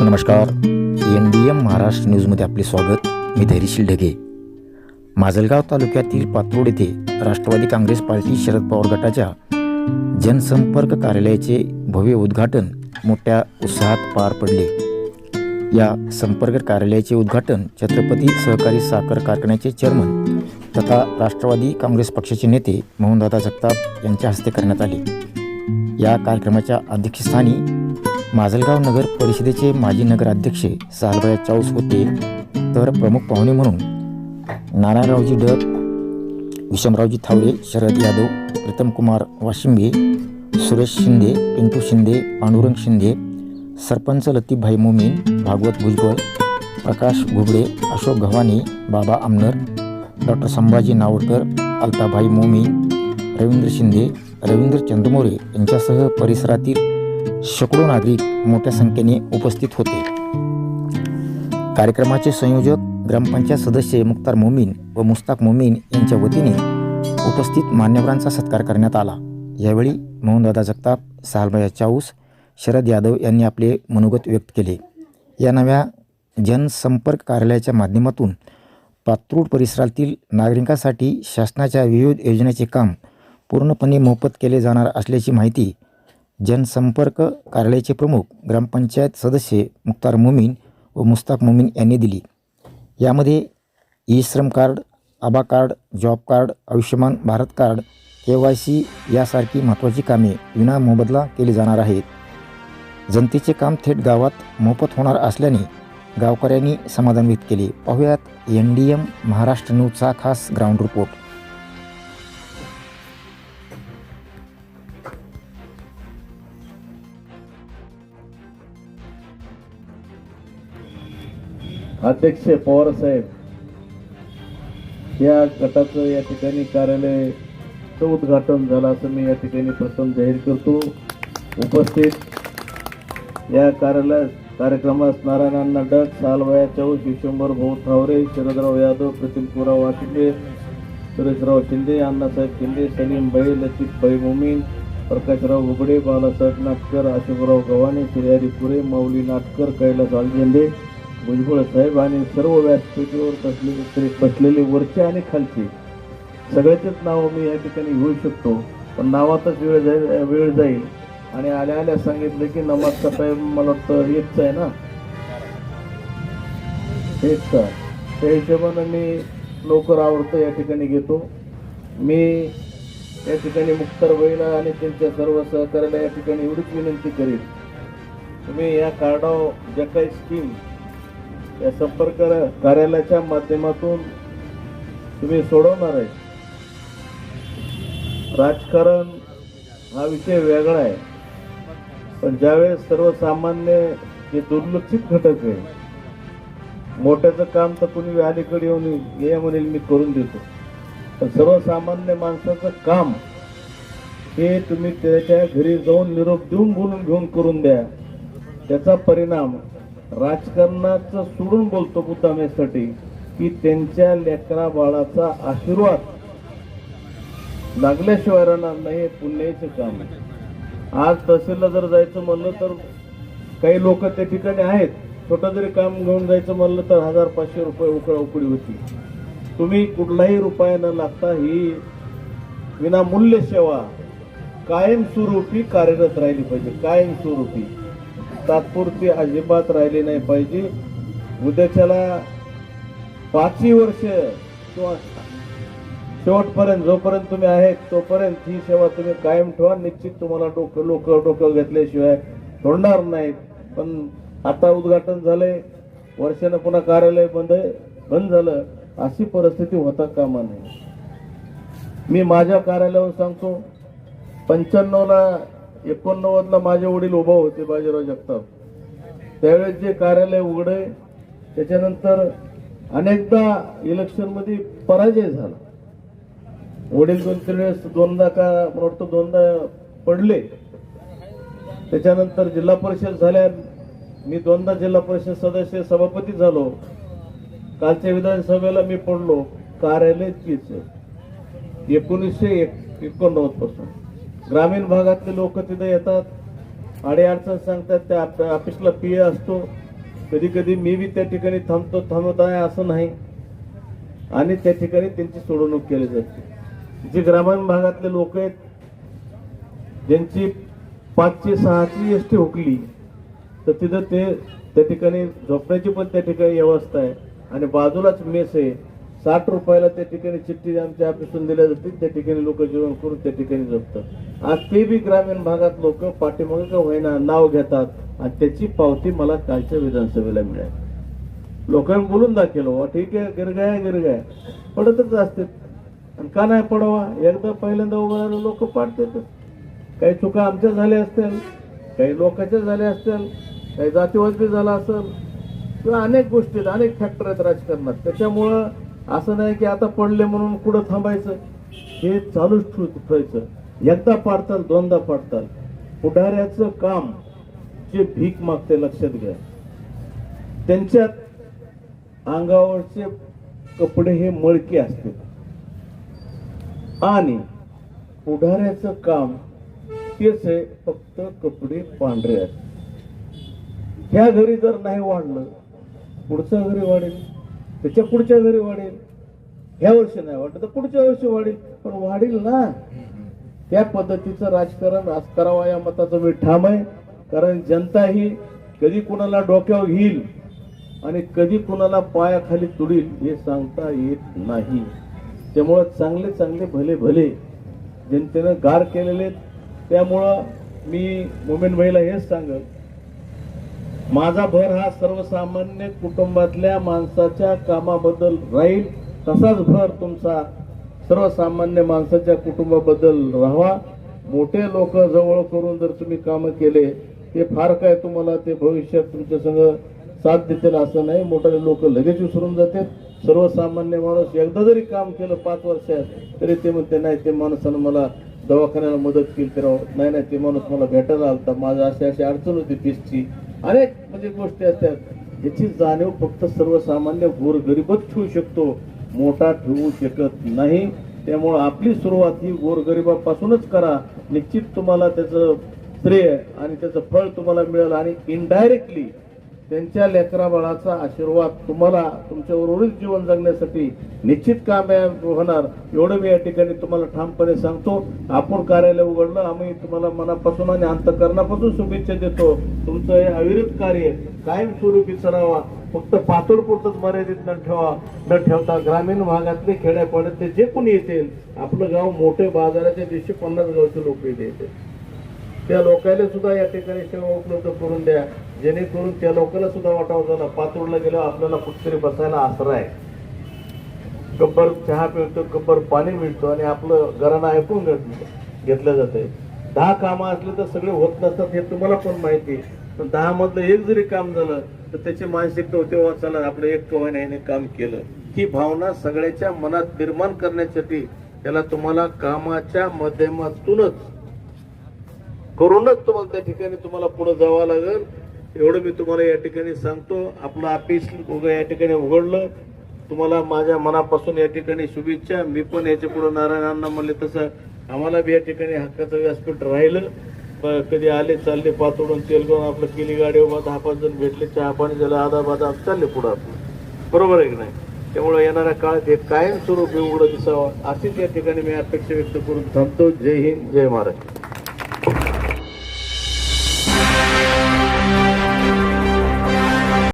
नमस्कार. N D M Maharashtra न्यूजमध्ये आपले स्वागत. मी धैर्यशील ढगे. माजलगाव तालुक्यातील पाथरोड येथे राष्ट्रवादी काँग्रेस पार्टी शरद पवार गटाच्या जनसंपर्क कार्यालयाचे भव्य उद्घाटन मोठ्या उत्साहात पार पडले. या संपर्क कार्यालयाचे उद्घाटन छत्रपती सहकारी साखर कारखान्याचे चेअरमन तथा राष्ट्रवादी काँग्रेस पक्षाचे नेते मोहनदादा जगताप यांच्या हस्ते करण्यात आले. या कार्यक्रमाच्या अध्यक्षस्थानी माजलगाव नगर परिषदेचे माजी नगराध्यक्ष सालबाई चाऊस होते. तर प्रमुख पाहुणे म्हणून नारायणरावजी डब विषमरावजी थावरे शरद यादव प्रीतम कुमार वाशिंबे सुरेश शिंदे पिंटू शिंदे पांडुरंग शिंदे सरपंच लतीफभाई मोमीन भागवत भुजबळ प्रकाश घुबडे अशोक गव्हाणे बाबा आमनर डॉक्टर संभाजी नावडकर अल्ताभाई मोमीन रवींद्र शिंदे रवींद्र चंदमोरे यांच्यासह परिसरातील शेकडो नागरिक मोठ्या संख्येने उपस्थित होते. कार्यक्रमाचे संयोजक ग्रामपंचायत सदस्य मुख्तार मोमीन व मुस्ताक मोमीन यांच्या वतीने उपस्थित मान्यवरांचा सत्कार करण्यात आला. यावेळी मोहनदादा जगताप सालबाया चाऊस शरद यादव यांनी आपले मनोगत व्यक्त केले. या नव्या जनसंपर्क कार्यालयाच्या माध्यमातून पात्रूड परिसरातील नागरिकांसाठी शासनाच्या विविध योजनेचे काम पूर्णपणे मोफत केले जाणार असल्याची माहिती जनसंपर्क कार्यालयाचे प्रमुख ग्रामपंचायत सदस्य मुख्तार मोमीन व मुस्ताक मोमीन यांनी दिली. यामध्ये E Shram card Abha card job card Ayushman Bharat card K Y C यासारखी महत्त्वाची कामे विना मोबदला केली जाणार आहेत. जनतेचे काम थेट गावात मोफत होणार असल्याने गावकऱ्यांनी समाधान व्यक्त केले. पाहुयात एन डी एम महाराष्ट्र न्यूजचा खास ग्राउंड रिपोर्ट. अध्यक्ष पवार साहेब या गटाचं या ठिकाणी कार्यालयाचं उद्घाटन झालं असं मी या ठिकाणी प्रथम जाहीर करतो. उपस्थित या कार्यालय कार्यक्रमास नारायणांना डक सालवाया चौक विश्वंभर भाऊ ठावरे शरदराव यादव प्रतिमपुराव वाशिंदे सुरेशराव शिंदे अण्णासाहेब शिंदे सलीम भाई लतीफभाई मोमीन प्रकाशराव उघडे बालासाहेब नाटकर अशोकराव गव्हाणे श्रीहरी पुरे माऊली नाटकर कैलास आलझेंडे भुजबळ साहेब आणि सर्व व्यासपीठावर बसलेले तरी बसलेले वरचे आणि खालचे. सगळ्याचेच नावं मी या ठिकाणी घेऊ शकतो पण नावातच वेळ जाईल वेळ जाईल. आणि आल्या आल्या सांगितलं की नमाजचा टाईम मला वाटतं एकच आहे ना. एकचा त्या हिशोबानं मी लवकर आवडतं या ठिकाणी घेतो. मी या ठिकाणी मुक्तार बहिणा आणि त्यांच्या सर्व सहकार्याला या ठिकाणी एवढीच विनंती करेन. तुम्ही या कार्डाव ज्या काही स्कीम या संपर्क कार्यालयाच्या माध्यमातून तुम्ही सोडवणार आहे. राजकारण हा विषय वेगळा आहे. पण ज्यावेळेस सर्वसामान्य जे दुर्लक्षित घटक आहे मोठ्याचं काम तर कुणी अलीकडे येऊन ये म्हणेल मी करून देतो. पण सर्वसामान्य माणसाचं काम हे तुम्ही त्याच्या घरी जाऊन निरोप देऊन बोलून घेऊन करून द्या. त्याचा परिणाम राजकारणाचं सोडून बोलतो मुद्दामेसाठी की त्यांच्या लेकरा बाळाचा आशीर्वाद लागल्याशिवाय राहणार नाही हे पुण्याचं काम आहे. आज तहसीलला जर जायचं म्हणलं तर काही लोक त्या ठिकाणी आहेत. छोटं जरी काम घेऊन जायचं म्हणलं तर हजार पाचशे रुपये उकळा उकळी होती. तुम्ही कुठलाही रुपया न लागता ही विनामूल्य सेवा कायमस्वरूपी कार्यरत राहिली पाहिजे. कायमस्वरूपी. तात्पुरती अजिबात राहिली नाही पाहिजे. उद्याच्याला पाचही वर्ष किंवा शेवटपर्यंत जोपर्यंत तुम्ही आहेत तोपर्यंत ही सेवा तुम्ही कायम ठेवा. निश्चित तुम्हाला डोकं लोक डोकं घेतल्याशिवाय तोडणार नाहीत. पण आता उद्घाटन झालंय. वर्षानं पुन्हा कार्यालय बंद बंद झालं. अशी परिस्थिती होता कामा नये. मी माझ्या कार्यालयावर सांगतो पंच्याण्णवला एकोणनव्वदला माझे वडील उभा होते बाजीराव जगताप. त्यावेळेस जे कार्यालय उघडे त्याच्यानंतर अनेकदा इलेक्शनमध्ये पराजय झाला. वडील दोन तीन वेळेस दोनदा का वाटतं दोनदा पडले. त्याच्यानंतर जिल्हा परिषद झाल्या मी दोनदा जिल्हा परिषद सदस्य सभापती झालो. कालच्या विधानसभेला मी पडलो. कार्यालय तीच एकोणीसशे एक एकोणनव्वदपासून. ग्रामीण भागातले लोक तिथे येतात. अडीअडचण सांगतात त्या आप- ऑफिसला पी असतो. कधी कधी मी बी त्या ठिकाणी थांबतो थांबत आहे असं नाही. आणि त्या ठिकाणी त्यांची सोडवणूक केली जाते. जे ग्रामीण भागातले लोक आहेत ज्यांची पाचशे सहाची एस टी हुकली तर तिथं ते त्या ठिकाणी झोपण्याची पण त्या ठिकाणी व्यवस्था आहे. आणि बाजूलाच मेस आहे. साठ रुपयाला त्या ठिकाणी चिठ्ठी आमच्या ऑफिसून दिल्या जाते त्या ठिकाणी लोक जेवण करून त्या ठिकाणी जपतात. आज ते बी ग्रामीण भागात लोक पाठीमागे का होईना नाव घेतात. आणि त्याची पावती मला कालच्या विधानसभेला मिळाली. लोकांनी बोलून दाखवलं वा ठीक आहे गिरगाय गिरगाय. पडतच असते आणि का नाही पडावा? एकदा पहिल्यांदा उभं राहिलं लोक पाडतातच काही चुका आमच्या झाल्या असतील काही लोकांच्या झाल्या असतील काही जातीवाद बी झाला असेल. किंवा अनेक गोष्टी आहेत, अनेक फॅक्टर आहेत राजकारणात. त्याच्यामुळं असं नाही की आता पडले म्हणून कुठं थांबायचं? हे चालूच ठेवायचं. एकदा पाडताल दोनदा पाडताल. पुढाऱ्याचं काम जे भीक मागते लक्षात घ्या. त्यांच्यात अंगावरचे कपडे हे मळके असते. आणि पुढाऱ्याचं काम तेच आहे फक्त कपडे पांढरे आहेत. ह्या घरी जर नाही वाढलं पुढच्या घरी वाढेल. त्याच्या पुढच्या घरी वाढेल ह्या वर्षी नाही वाटलं तर पुढच्या वर्षी वाढेल. पण वाढेल ना. त्या पद्धतीचं राजकारण आज करावा या मताचं मी ठाम आहे. कारण जनता ही कधी कुणाला डोक्यावर घेईल आणि कधी कुणाला पायाखाली तुडील हे सांगता येत नाही. त्यामुळं चांगले चांगले भले भले जनतेनं गार केलेले आहेत. त्यामुळं मी मोमेन भाईला हेच सांगत माझा भर हा सर्वसामान्य कुटुंबातल्या माणसाच्या कामाबद्दल राहील. तसाच भर तुमचा सर्वसामान्य माणसाच्या कुटुंबाबद्दल राहावा. मोठे लोक जवळ करून जर तुम्ही कामं केले ते फार काय तुम्हाला ते भविष्यात तुमच्या संग साथ देतील असं नाही. मोठे लोक लगेच विसरून जातात सर्वसामान्य माणूस एकदा जरी काम केलं पाच वर्षात तरी ते म्हणते नाही ते माणसानं मला दवाखान्याला मदत केली तर नाही नाही ते माणूस मला भेटायला आलता. माझं अशी अशी अडचण होती पीसची अनेक म्हणजे गोष्टी असतात. याची जाणीव फक्त सर्वसामान्य गोरगरीबच ठेवू शकतो. मोठा ठेवू शकत नाही. त्यामुळं आपली सुरुवात ही गोरगरिबापासूनच करा. निश्चित तुम्हाला त्याचं श्रेय आणि त्याचं फळ तुम्हाला मिळेल आणि इनडायरेक्टली त्यांच्या लेकरा बाळाचा आशीर्वाद तुम्हाला तुमच्या उर्वरित जीवन जगण्यासाठी निश्चित कामयाब होणार एवढं मी या ठिकाणी तुम्हाला ठामपणे सांगतो. आपण कार्यालय उघडलं आम्ही तुम्हाला मनापासून आणि अंतकरणापासून शुभेच्छा देतो. तुमचं हे अविरत कार्य कायमस्वरूपी सरावा फक्त पातूरपुरतच मर्यादित न ठेवा न ठेवता ग्रामीण भागातले खेड्यापाड्यातले जे कोणी येतील आपलं गाव मोठे बाजाराच्या दिवशी पन्नास गावचे लोक येते त्या लोकांना सुद्धा या ठिकाणी सेवा उपलब्ध करून द्या. जेणेकरून त्या लोकांना सुद्धा वाटावं झालं. पातूरला गेल्यावर आपल्याला कुठेतरी बसायला आसरा आहे. गब्बर चहा मिळतो गब्बर पाणी मिळतो आणि आपलं घरांना ऐकून घेत- घेतलं जातंय. दहा कामं असले तर सगळे होत नसतात हे तुम्हाला पण माहिती आहे. पण दहा मधलं एक जरी काम झालं तर त्याची मानसिकता होते वा चला आपलं एक कवाने याने काम केलं. ही भावना सगळ्याच्या मनात निर्माण करण्यासाठी त्याला तुम्हाला कामाच्या माध्यमातूनच करूनच तुम्हाला त्या ठिकाणी तुम्हाला पुढे जावं लागेल. एवढं मी तुम्हाला या ठिकाणी सांगतो. आपलं ऑफिस या ठिकाणी उघडलं. तुम्हाला माझ्या मनापासून या ठिकाणी शुभेच्छा. मी पण याच्यापुढे नारायणांना म्हणले तसं आम्हाला बी या ठिकाणी हक्काचं व्यासपीठ राहिलं. प- कधी आले चालले पातोडून तेल आपलं केली गाडी उभा दहा पाच जण भेटले चहा पाणी झालं आधा बाधा चालले पुढं आपलं बरोबर आहे की नाही? त्यामुळे येणाऱ्या काळात हे कायमस्वरूपी उघडं दिसावं. अशीच या ठिकाणी मी अपेक्षा व्यक्त करून थांबतो. जय हिंद जय महाराष्ट्र.